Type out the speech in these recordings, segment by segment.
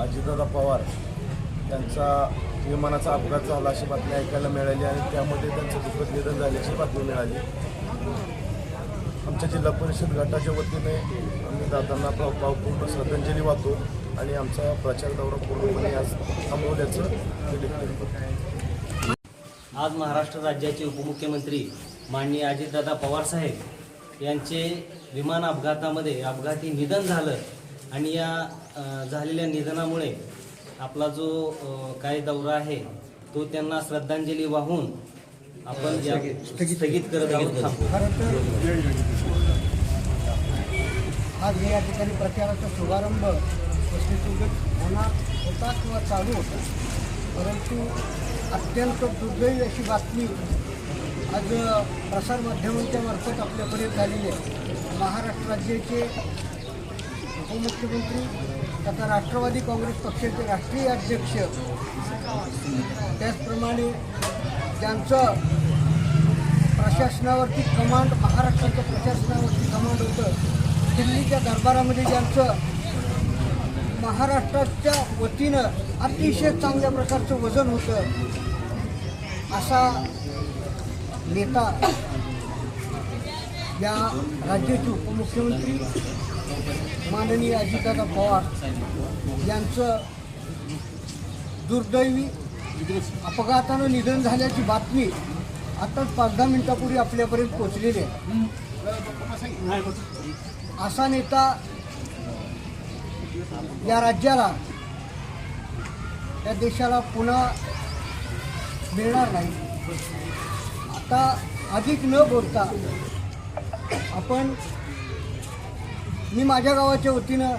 अजितदादा पवार त्यांचा विमानाचा अपघात झाला अशी बातमी ऐकायला मिळाली आणि त्यामध्ये त्यांचं दुःखद निधन झाल्याची बातमी मिळाली. आमच्या जिल्हा परिषद गटाच्या वतीने आम्ही दादांना भाव भावपूर्ण श्रद्धांजली वाहतो आणि आमचा प्रचार दौरा पूर्णपणे आज थांबवल्याचं आज महाराष्ट्र राज्याचे उपमुख्यमंत्री माननीय अजितदादा पवारसाहेब यांचे विमान अपघातामध्ये अपघाती निधन झालं. आणि या झालेल्या निधनामुळे आपला जो काय दौरा आहे तो त्यांना श्रद्धांजली वाहून आपण स्थगित करत आहोत. थांबू. खरं तर आज या ठिकाणी प्रचाराचा शुभारंभ होणार होता किंवा चालू होता. परंतु अत्यंत दुर्दैवी अशी बातमी आज प्रसारमाध्यमांच्या मार्फत आपल्यापर्यंत झालेली आहे. महाराष्ट्र राज्याचे उपमुख्यमंत्री तथा राष्ट्रवादी काँग्रेस पक्षाचे राष्ट्रीय अध्यक्ष. त्याचप्रमाणे ज्यांचं प्रशासनावरती कमांड महाराष्ट्राच्या प्रशासनावरती कमांड होतं दिल्लीच्या दरबारामध्ये ज्यांचं महाराष्ट्राच्या वतीनं अतिशय चांगल्या प्रकारचं वजन होतं असा नेता या राज्याचे उपमुख्यमंत्री माननीय अजितदादा पवार यांचं दुर्दैवी अपघातानं निधन झाल्याची बातमी आताच पाच दहा मिनिटापूर्वी आपल्यापर्यंत पोहोचलेली आहे. असा नेता या राज्याला या देशाला पुन्हा मिळणार नाही. आता अधिक न बोलता आपण मी माझ्या गावाच्या वतीनं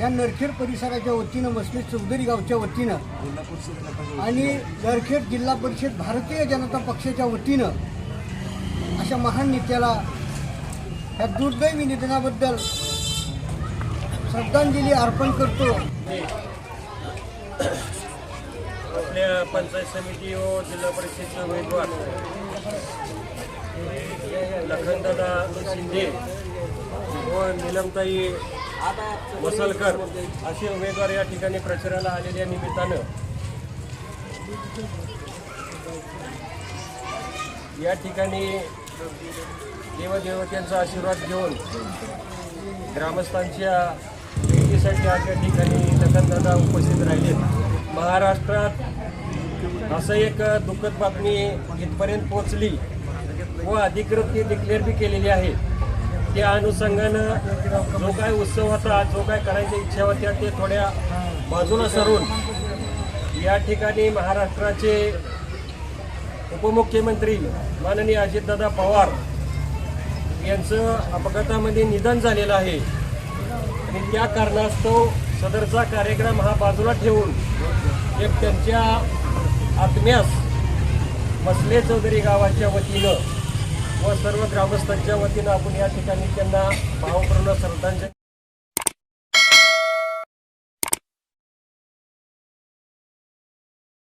या नरखेड परिसराच्या वतीनं मसले चौधरी गावच्या वतीनं आणि नरखेड जिल्हा परिषद भारतीय जनता पक्षाच्या वतीनं अशा महान नेत्याला ह्या दुर्दैवी निधनाबद्दल श्रद्धांजली अर्पण करतो. आपल्या पंचायत समिती व जिल्हा परिषदेचे उमेदवार. लखनदादा शिंदे व निलमताई मसलकर असे उमेदवार या ठिकाणी प्रचाराला आलेल्या निमित्तानं या ठिकाणी देवदेवत्यांचा आशीर्वाद घेऊन ग्रामस्थांच्या भेटीसाठी आज या ठिकाणी लखनदादा उपस्थित राहिले. महाराष्ट्रात असं एक दुःखद बातमी इथपर्यंत पोहोचली. व अधिकृत ती डिक्लेअर बी केलेली आहे. त्या अनुषंगानं जो काय उत्सव होता जो काय करायची इच्छा होत्या ते थोड्या बाजूला सरून या ठिकाणी महाराष्ट्राचे उपमुख्यमंत्री माननीय अजितदादा पवार यांचं अपघातामध्ये निधन झालेलं आहे. आणि त्या कारणास्तव सदरचा कार्यक्रम हा बाजूला ठेवून एक त्यांच्या आत्म्यास मसले चौधरी गावाच्या वतीनं व सर्व ग्रामस्थांच्या वतीनं आपण या ठिकाणी त्यांना भावपूर्ण श्रद्धांजली